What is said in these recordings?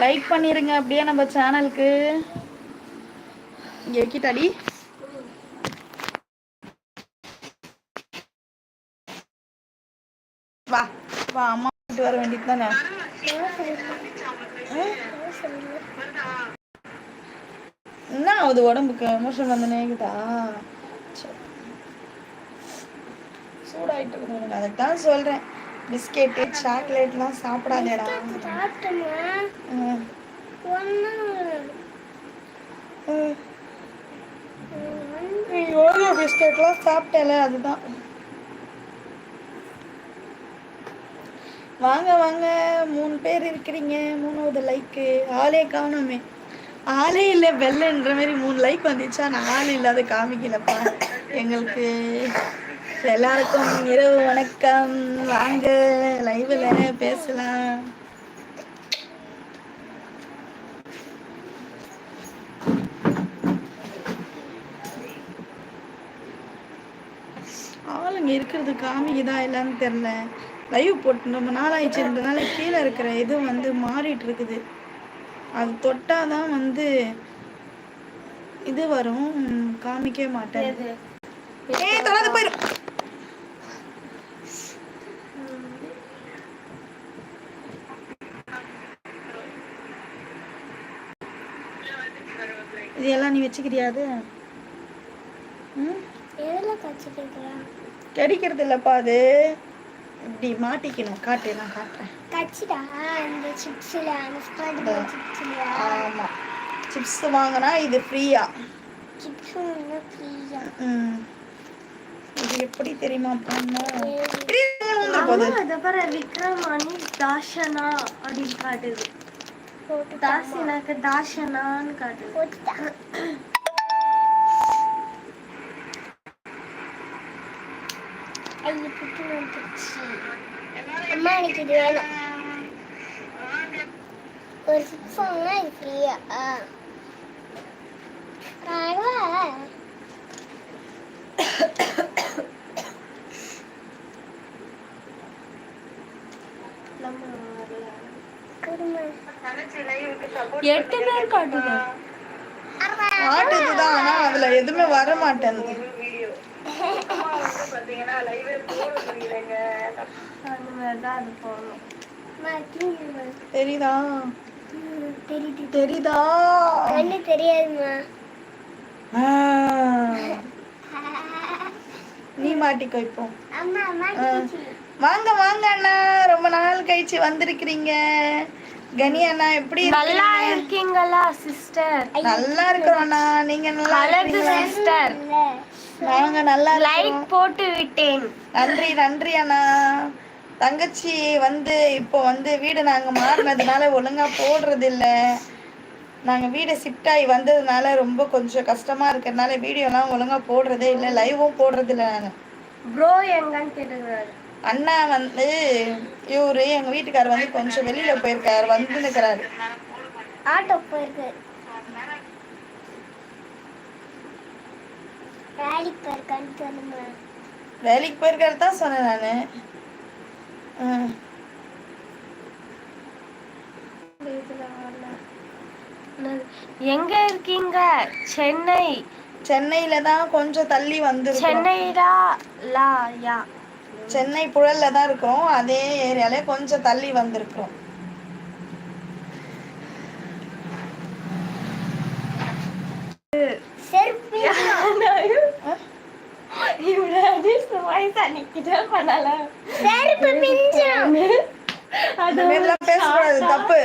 Like பண்ணிருங்க அப்படியே நம்ம சேனலுக்கு எக்கிட்டாடி வா வா அம்மா வீட்டு வர வேண்டியது தானே? என்ன ஆகுது உடம்புக்கு? எமோஷன் வந்து நேக்குதா சூடாயிட்டு இருக்குது அதைத்தான் சொல்றேன். பிஸ்கெட்டு சாக்லேட்லாம் சாப்பிடாதேடா. ஓரியோ பிஸ்கெட்லாம் சாப்பிட்டல அதுதான். வாங்க வாங்க. மூணு பேர் இருக்கிறீங்க. மூணாவது லைக்கு ஆளே காணோமே. ஆளே இல்லை வெள்ளன்ற மாதிரி மூணு லைக் வந்துச்சா. நான் ஆள் இல்லாத காமிக்கலப்பா. எங்களுக்கு. எல்லாருக்கும் இரவு வணக்கம். வாங்க லைவில் பேசலாம்? ஆளுங்க இருக்கிறது காமிக்குதா இல்லைன்னு தெரில லைவ் போட்டு ரொம்ப நாள் ஆயிடுச்சுன்றதுனால கீழே இருக்கிற இது வந்து மாறிட்டு இருக்குது. அது தொட்டாதான் வந்து இது வரும். ம், காமிக்கவே மாட்டேன். ஏய் தொடாத போயிரும் இது எல்லாம் நீ வச்சுக்கிறியா அது ம்? எதில் கச்சிக்கலாம் கிடைக்கிறது இல்லப்பா அது. இப்படி மாட்டிக்கணும். காட்டு நான் காட்டுறேன். கச்சிடா இந்த சிப்ஸில் அந்த சிப்ஸில் ஆமாம் சிப்ஸ் வாங்கினா இது ஃப்ரீயா? இன்னும் ஃப்ரீயா? ம். இது எப்படி தெரியுமா பண்ணோம் அதை விக்ரமாணி தாஷனா அப்படின்னு காட்டுது. போட்டு தாசினாக்கு தாஷனான்னு காட்டுது போட்டுட்டான் ஐயோ புட்டு வந்துருச்சு அம்மா எனக்கு இது வேணும் ஒரு சிப்ஸ் வாங்கினா இது ஃப்ரீயா ராகவா குடும்பம் எட்டு பேர் காட்டுது காட்டுதுதான் ஆனா அதுல எதுவுமே வர மாட்டேங்குது தெரியுதா? தெரியுது. தெரியாதுமா நீ மாட்டிக்கோ இப்போ. வாங்க வாங்க அண்ணா. ரொம்ப நாள் கழிச்சு வந்திருக்கிறீங்க. கனி அண்ணா எப்படி நல்லா இருக்கீங்க? இருக்கீங்களா சிஸ்டர்? நல்லா இருக்கிறோம் அண்ணா. நீங்க நல்லா அழகு? சிஸ்டர். நாங்க நல்லா லைக் போட்டு விட்டேன். நன்றி நன்றி அண்ணா. தங்கச்சி வந்து இப்போ வந்து வீடு நாங்க மாறினதுனால ஒழுங்கா போடுறது இல்ல நாங்க வீடு ஷிஃப்ட் ஆகி வந்ததுனால ரொம்ப கொஞ்சம் கஷ்டமா இருக்கிறதுனால வீடியோலாம் ஒழுங்கா போடுறதே இல்லை லைவும் போடுறது இல்லை நாங்க. ப்ரோ எங்கன்னு கேட்டுக்கிறாரு. அண்ணா வந்து இவரு எங்க வீட்டுக்காரர் வந்து கொஞ்சம் வெளியில போயிருக்காரு வந்து நிக்கிறாரு. ஆட்டோ போயிருக்கு. வேலைக்கு போயிருக்கான்னு சொல்லுமா வேலைக்கு போயிருக்காரு தான் சொன்னேன் நானு. எங்க இருக்கீங்க? சென்னை. சென்னையில தான் கொஞ்சம் தள்ளி வந்திருக்கோம். சென்னைடா? லா யா. சென்னை புழல்ல தான் இருக்கோம். அதே ஏரியால கொஞ்சம் தள்ளி வந்திருக்கிறோம் தப்பு.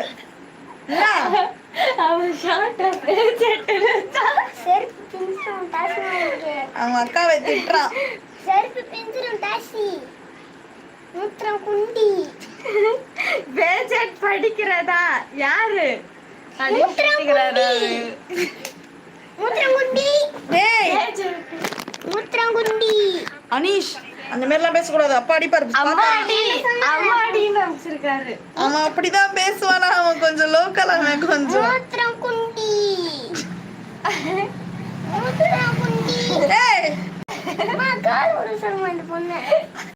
அவங்க அக்காவை திட்டுறான் செருப்பு பிஞ்சிரும் டாசி மூத்திரம் குண்டி. பேஜெட் படிக்கிறதா? யாரு? மூத்திரம் குண்டி. மூத்திரம் குண்டி. டேய். மூத்திரம் குண்டி. அனீஷ் அந்த மாதிரிலாம் பேசக்கூடாது. அப்பா அடிப்பாரு அவன் அப்படிதான் பேசுவானா? அவன் கொஞ்சம் லோக்கல் அவன் கொஞ்சம். மூத்திரம் குண்டி. மூத்திரம் குண்டி. டேய். அம்மா கால் ஒரு சொல்லுமா இந்த பொண்ணு